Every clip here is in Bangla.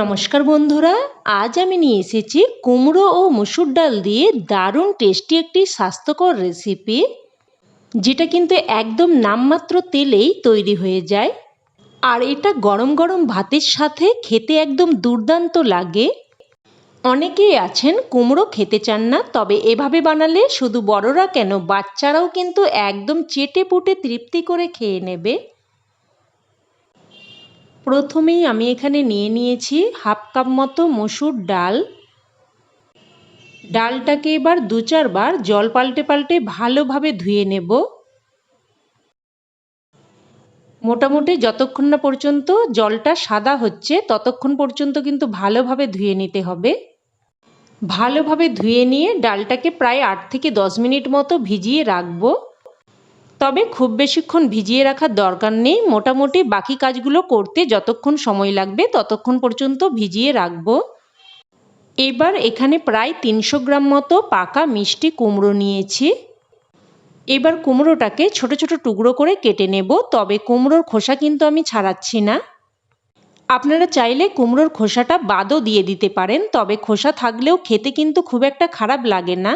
নমস্কার বন্ধুরা, আজ আমি নিয়ে এসেছি কুমড়ো ও মুসুর ডাল দিয়ে দারুণ টেস্টি একটি স্বাস্থ্যকর রেসিপি যেটা কিন্তু একদম নামমাত্র তেলেই তৈরি হয়ে যায়। আর এটা গরম গরম ভাতের সাথে খেতে একদম দুর্দান্ত লাগে। অনেকেই আছেন কুমড়ো খেতে চান না, তবে এভাবে বানালে শুধু বড়রা কেন বাচ্চারাও কিন্তু একদম চেটে পুটে তৃপ্তি করে খেয়ে নেবে। প্রথমেই আমি এখানে নিয়ে নিয়েছি হাফ কাপ মতো মসুর ডাল। ডালটাকে এবার দু চারবার জল পাল্টে পাল্টে ভালোভাবে ধুয়ে নেব। মোটামুটি যতক্ষণ না পর্যন্ত জলটা সাদা হচ্ছে, ততক্ষণ পর্যন্ত কিন্তু ভালোভাবে ধুয়ে নিতে হবে। ভালোভাবে ধুয়ে নিয়ে ডালটাকে প্রায় আট থেকে দশ মিনিট মতো ভিজিয়ে রাখব। তবে খুব বেশিক্ষণ ভিজিয়ে রাখার দরকার নেই। মোটামুটি বাকি কাজগুলো করতে যতক্ষণ সময় লাগবে ততক্ষণ পর্যন্ত ভিজিয়ে রাখব। এবার এখানে প্রায় তিনশো গ্রাম মতো পাকা মিষ্টি কুমড়ো নিয়েছি। এবার কুমড়োটাকে ছোট ছোট টুকরো করে কেটে নেব। তবে কুমড়োর খোসা কিন্তু আমি ছাড়াচ্ছি না। আপনারা চাইলে কুমড়োর খোসাটা বাদও দিয়ে দিতে পারেন। তবে খোসা থাকলেও খেতে কিন্তু খুব একটা খারাপ লাগে না।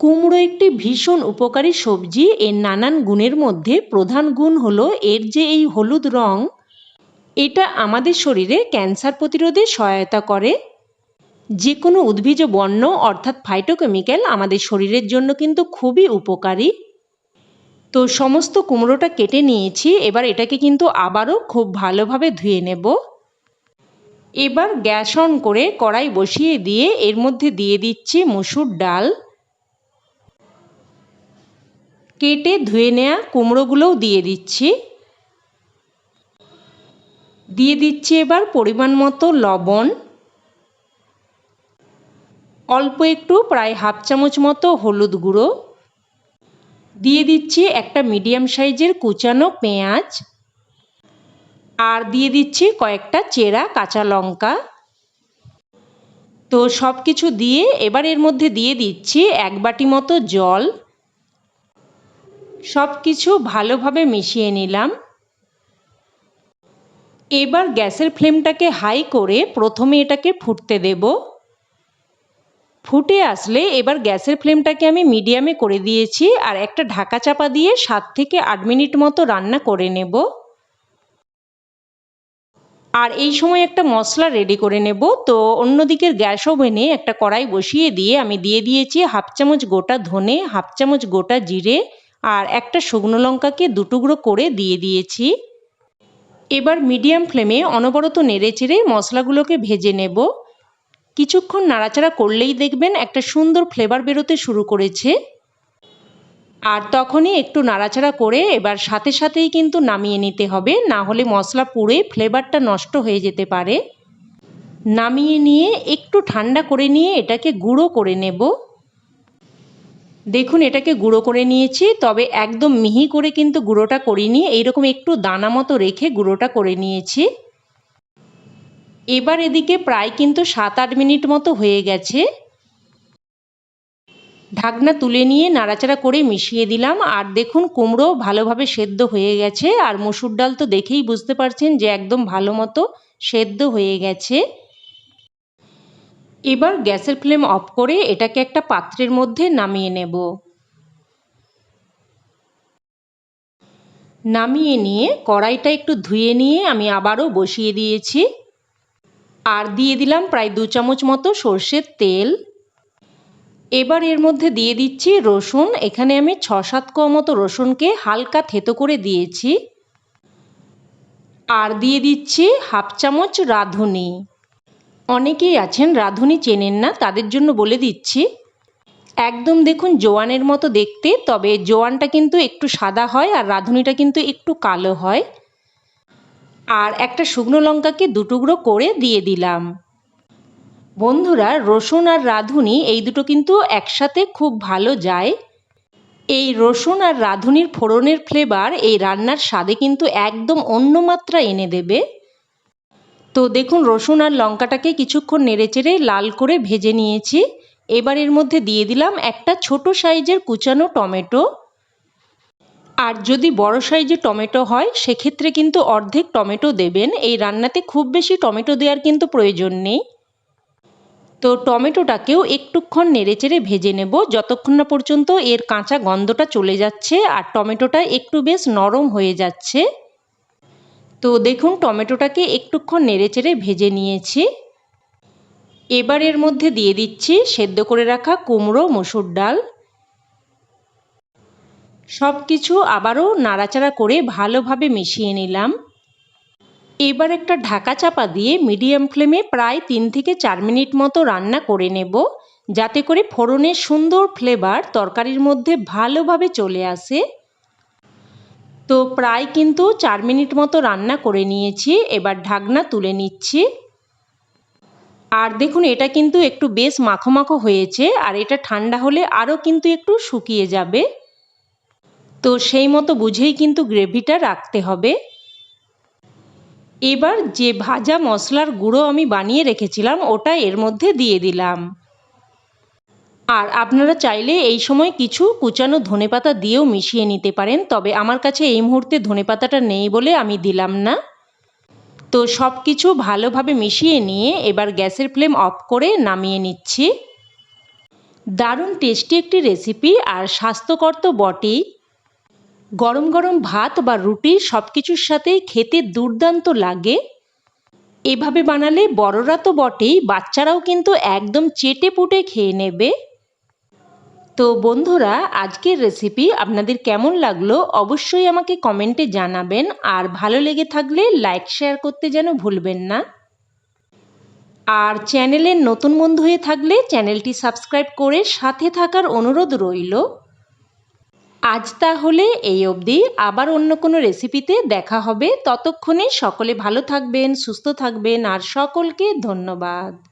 কুমড়ো একটি ভীষণ উপকারী সবজি। এর নানান গুণের মধ্যে প্রধান গুণ হলো এর যে এই হলুদ রং, এটা আমাদের শরীরে ক্যান্সার প্রতিরোধে সহায়তা করে। যে কোনো উদ্ভিজ বর্ণ অর্থাৎ ফাইটোকেমিক্যাল আমাদের শরীরের জন্য কিন্তু খুবই উপকারী। তো সমস্ত কুমড়োটা কেটে নিয়েছি, এবার এটাকে কিন্তু আবারও খুব ভালোভাবে ধুয়ে নেব। এবার গ্যাস অন করে কড়াই বসিয়ে দিয়ে এর মধ্যে দিয়ে দিচ্ছি মুসুর ডাল। কেটে ধুয়ে নেওয়া কুমড়োগুলোও দিয়ে দিচ্ছি। দিয়ে দিচ্ছি এবার পরিমাণ মতো লবণ। অল্প একটু প্রায় হাফ চামচ মতো হলুদ গুঁড়ো। দিয়ে দিচ্ছি একটা মিডিয়াম সাইজের কুচানো পেঁয়াজ। আর দিয়ে দিচ্ছি কয়েকটা চেরা কাঁচা লঙ্কা। তো সব কিছু দিয়ে এবার এর মধ্যে দিয়ে দিচ্ছি এক বাটি মতো জল। সব কিছু ভালোভাবে মিশিয়ে নিলাম। এবার গ্যাসের ফ্লেমটাকে হাই করে প্রথমে এটাকে ফুটতে দেব। ফুটে আসলে এবার গ্যাসের ফ্লেমটাকে আমি মিডিয়ামে করে দিয়েছি আর একটা ঢাকা চাপা দিয়ে সাত থেকে আট মিনিট মতো রান্না করে নেব। আর এই সময় একটা মশলা রেডি করে নেব। তো অন্যদিকের গ্যাস ওভেনে একটা কড়াই বসিয়ে দিয়ে আমি দিয়ে দিয়েছি হাফ চামচ গোটা ধনে, হাফ চামচ গোটা জিরে আর একটা শুকনো লঙ্কাকে দুটুকরো করে দিয়ে দিয়েছি। এবার মিডিয়াম ফ্লেমে অনবরত নেড়ে চেড়ে মশলাগুলোকে ভেজে নেব। কিছুক্ষণ নাড়াচাড়া করলেই দেখবেন একটা সুন্দর ফ্লেভার বেরোতে শুরু করেছে। আর তখনই একটু নাড়াচাড়া করে এবার সাথে সাথেই কিন্তু নামিয়ে নিতে হবে, না হলে মশলা পুড়ে ফ্লেভারটা নষ্ট হয়ে যেতে পারে। নামিয়ে নিয়ে একটু ঠান্ডা করে নিয়ে এটাকে গুঁড়ো করে নেব। দেখুন, এটাকে গুঁড়ো করে নিয়েছি, তবে একদম মিহি করে কিন্তু গুঁড়োটা করিনি। এইরকম একটু দানা মতো রেখে গুঁড়োটা করে নিয়েছি। এবার এদিকে প্রায় কিন্তু সাত আট মিনিট মতো হয়ে গেছে। ঢাকনা তুলে নিয়ে নাড়াচাড়া করে মিশিয়ে দিলাম। আর দেখুন, কুমড়ো ভালোভাবে সেদ্ধ হয়ে গেছে। আর মসুর ডাল তো দেখেই বুঝতে পারছেন যে একদম ভালো মতো সেদ্ধ হয়ে গেছে। এবার গ্যাসের ফ্লেম অফ করে এটাকে একটা পাত্রের মধ্যে নামিয়ে নেব। নামিয়ে নিয়ে কড়াইটা একটু ধুয়ে নিয়ে আমি আবারও বসিয়ে দিয়েছি। আর দিয়ে দিলাম প্রায় দু চামচ মতো সর্ষের তেল। এবার এর মধ্যে দিয়ে দিচ্ছি রসুন। এখানে আমি ছ সাত ক মতো রসুনকে হালকা থেতো করে দিয়েছি। আর দিয়ে দিচ্ছি হাফ চামচ রাঁধুনি। অনেকেই আছেন, রাঁধুনি চেনেন না, তাদের জন্য বলে দিচ্ছি। একদম দেখুন, জোয়ানের মতো দেখতে, তবে জোয়ানটা কিন্তু একটু সাদা হয় আর রাঁধুনিটা কিন্তু একটু কালো হয়। আর একটা শুকনো লঙ্কাকে দুটুকরো করে দিয়ে দিলাম। বন্ধুরা, রসুন আর রাঁধুনি, এই দুটো কিন্তু একসাথে খুব ভালো যায়। এই রসুন আর রাঁধুনির ফোড়নের ফ্লেভার এই রান্নার স্বাদে কিন্তু একদম অন্য মাত্রা এনে দেবে। তো দেখুন, রসুন আর লঙ্কাটাকে কিছুক্ষণ নেড়েচেড়ে লাল করে ভেজে নিয়েছি। এবার এর মধ্যে দিয়ে দিলাম একটা ছোট সাইজের কুচানো টমেটো। আর যদি বড় সাইজে টমেটো হয়, সেক্ষেত্রে কিন্তু অর্ধেক টমেটো দেবেন। এই রান্নাতে খুব বেশি টমেটো দেওয়ার কিন্তু প্রয়োজন নেই। তো টমেটোটাকেও একটুক্ষণ নেড়েচেড়ে ভেজে নেব। যতক্ষণ না পর্যন্ত এর কাঁচা গন্ধটা চলে যাচ্ছে আর টমেটোটা একটু বেশ নরম হয়ে যাচ্ছে। তো দেখুন, টমেটোটাকে একটুক্ষণ নেড়েচেড়ে ভেজে নিয়েছি। এবার এর মধ্যে দিয়ে দিচ্ছি সেদ্ধ করে রাখা কুমড়ো, মসুর ডাল। সব কিছু আবারও নাড়াচাড়া করে ভালোভাবে মিশিয়ে নিলাম। এবার একটা ঢাকা চাপা দিয়ে মিডিয়াম ফ্লেমে প্রায় তিন থেকে চার মিনিট মতো রান্না করে নেব, যাতে করে ফোড়নের সুন্দর ফ্লেভার তরকারির মধ্যে ভালোভাবে চলে আসে। তো প্রায় কিন্তু চার মিনিট মতো রান্না করে নিয়েছি, এবার ঢাকনা তুলে নিচ্ছি। আর দেখুন, এটা কিন্তু একটু বেশ মাখো মাখো হয়েছে, আর এটা ঠান্ডা হলে আরও কিন্তু একটু শুকিয়ে যাবে। তো সেই মতো বুঝেই কিন্তু গ্রেভিটা রাখতে হবে। এবার যে ভাজা মশলার গুঁড়ো আমি বানিয়ে রেখেছিলাম, ওটা এর মধ্যে দিয়ে দিলাম। আর আপনারা চাইলে এই সময় কিছু কুচানো ধনেপাতা দিয়েও মিশিয়ে নিতে পারেন, তবে আমার কাছে এই মুহূর্তে ধনেপাতাটা নেই বলে আমি দিলাম না। তো সব কিছু ভালোভাবে মিশিয়ে নিয়ে এবার গ্যাসের ফ্লেম অফ করে নামিয়ে নিচ্ছি। দারুণ টেস্টি একটি রেসিপি আর স্বাস্থ্যকর তো বটেই। গরম গরম ভাত বা রুটি সব কিছুর সাথেই খেতে দুর্দান্ত লাগে। এভাবে বানালে বড়রা তো বটেই, বাচ্চারাও কিন্তু একদম চেটে পুটে খেয়ে নেবে। তো বন্ধুরা, আজকের রেসিপি আপনাদের কেমন লাগল অবশ্যই আমাকে কমেন্টে জানাবেন। আর ভালো লেগে থাকলে লাইক শেয়ার করতে যেন ভুলবেন না। আর চ্যানেলের নতুন বন্ধু হয়ে থাকলে চ্যানেলটি সাবস্ক্রাইব করে সাথে থাকার অনুরোধ রইল। আজ তাহলে এই অবধি। আবার অন্য কোনো রেসিপিতে দেখা হবে। ততক্ষণে সকলে ভালো থাকবেন, সুস্থ থাকবেন। আর সকলকে ধন্যবাদ।